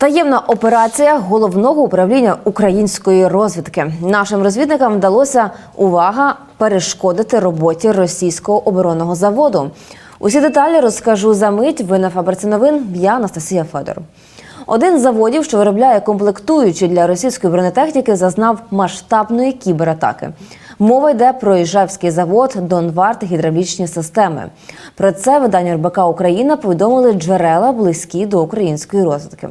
Таємна операція головного управління української розвідки. Нашим розвідникам вдалося увага перешкодити роботі російського оборонного заводу. Усі деталі розкажу за мить. Ви на фабриці новин. Я Анастасія Федор. Один з заводів, що виробляє комплектуючі для російської бронетехніки, зазнав масштабної кібератаки. Мова йде про Іжевський завод Донварт гідравлічні системи. Про це видання РБК Україна повідомили джерела близькі до української розвідки.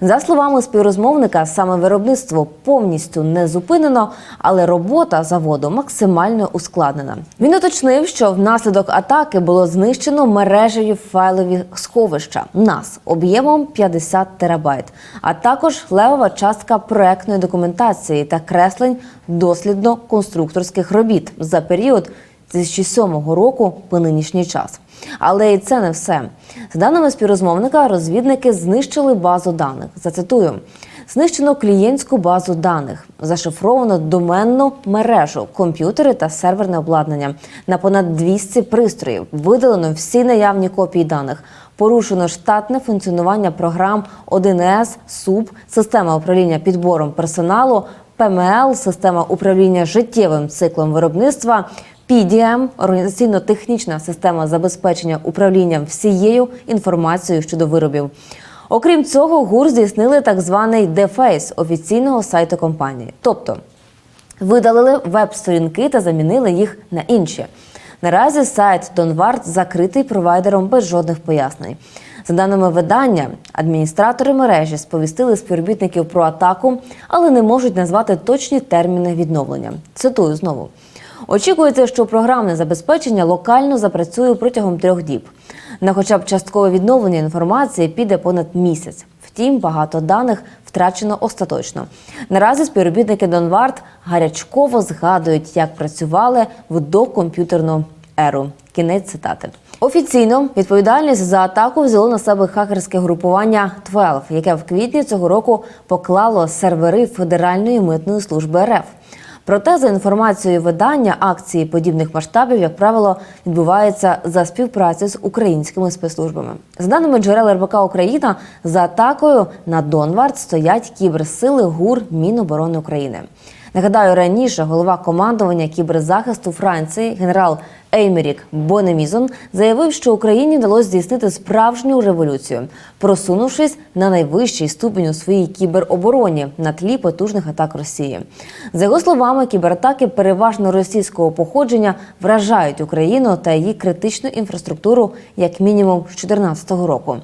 За словами співрозмовника, саме виробництво повністю не зупинено, але робота заводу максимально ускладнена. Він уточнив, що внаслідок атаки було знищено мережеві файлові сховища НАС об'ємом 50 терабайт, а також левова частка проектної документації та креслень дослідно-конструкторських робіт за період. з 2007 року по нинішній час. Але і це не все. За даними співрозмовника, розвідники знищили базу даних. Зацитую: знищено клієнтську базу даних, зашифровано доменну мережу, комп'ютери та серверне обладнання на понад 200 пристроїв. Видалено всі наявні копії даних. Порушено штатне функціонування програм 1С, СУП, система управління підбором персоналу, ПМЛ, система управління життєвим циклом виробництва. PDM – організаційно-технічна система забезпечення управлінням всією інформацією щодо виробів. Окрім цього, ГУР здійснили так званий дефейс офіційного сайту компанії, тобто видалили веб-сторінки та замінили їх на інші. Наразі сайт Донвард закритий провайдером без жодних пояснень. За даними видання, адміністратори мережі сповістили співробітників про атаку, але не можуть назвати точні терміни відновлення. Цитую знову. Очікується, що програмне забезпечення локально запрацює протягом трьох діб. На хоча б часткове відновлення інформації піде понад місяць. Втім, багато даних втрачено остаточно. Наразі співробітники Донвард гарячково згадують, як працювали в докомп'ютерну еру. Кінець цитати. Офіційно відповідальність за атаку взяло на себе хакерське групування 12, яке в квітні цього року поклало сервери Федеральної митної служби РФ. Проте, за інформацією видання, акції подібних масштабів, як правило, відбуваються за співпраці з українськими спецслужбами. За даними джерел РБК Україна, за атакою на Донвард стоять кіберсили ГУР Міноборони України. Нагадаю, раніше голова командування кіберзахисту Франції генерал Еймерік Бонемізон заявив, що Україні вдалося здійснити справжню революцію, просунувшись на найвищий ступінь у своїй кіберобороні на тлі потужних атак Росії. За його словами, кібератаки переважно російського походження вражають Україну та її критичну інфраструктуру як мінімум з 2014 року.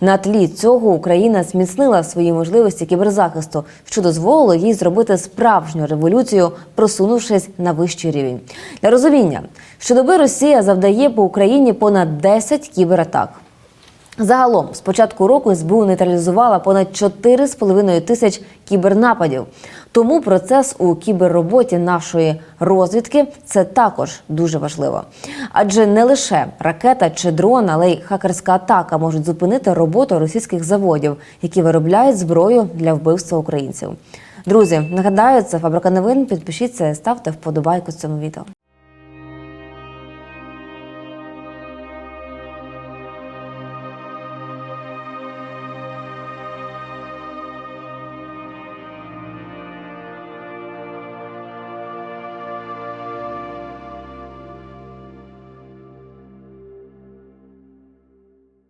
На тлі цього Україна зміцнила свої можливості кіберзахисту, що дозволило їй зробити справжню революцію, просунувшись на вищий рівень. Для розуміння, щодоби Росія завдає по Україні понад 10 кібератак. Загалом, з початку року СБУ нейтралізувала понад 4,5 тисяч кібернападів. Тому процес у кіберроботі нашої розвідки це також дуже важливо. Адже не лише ракета чи дрон, але й хакерська атака можуть зупинити роботу російських заводів, які виробляють зброю для вбивства українців. Друзі, нагадаю, це фабрика новин. Підпишіться, ставте вподобайку цьому відео.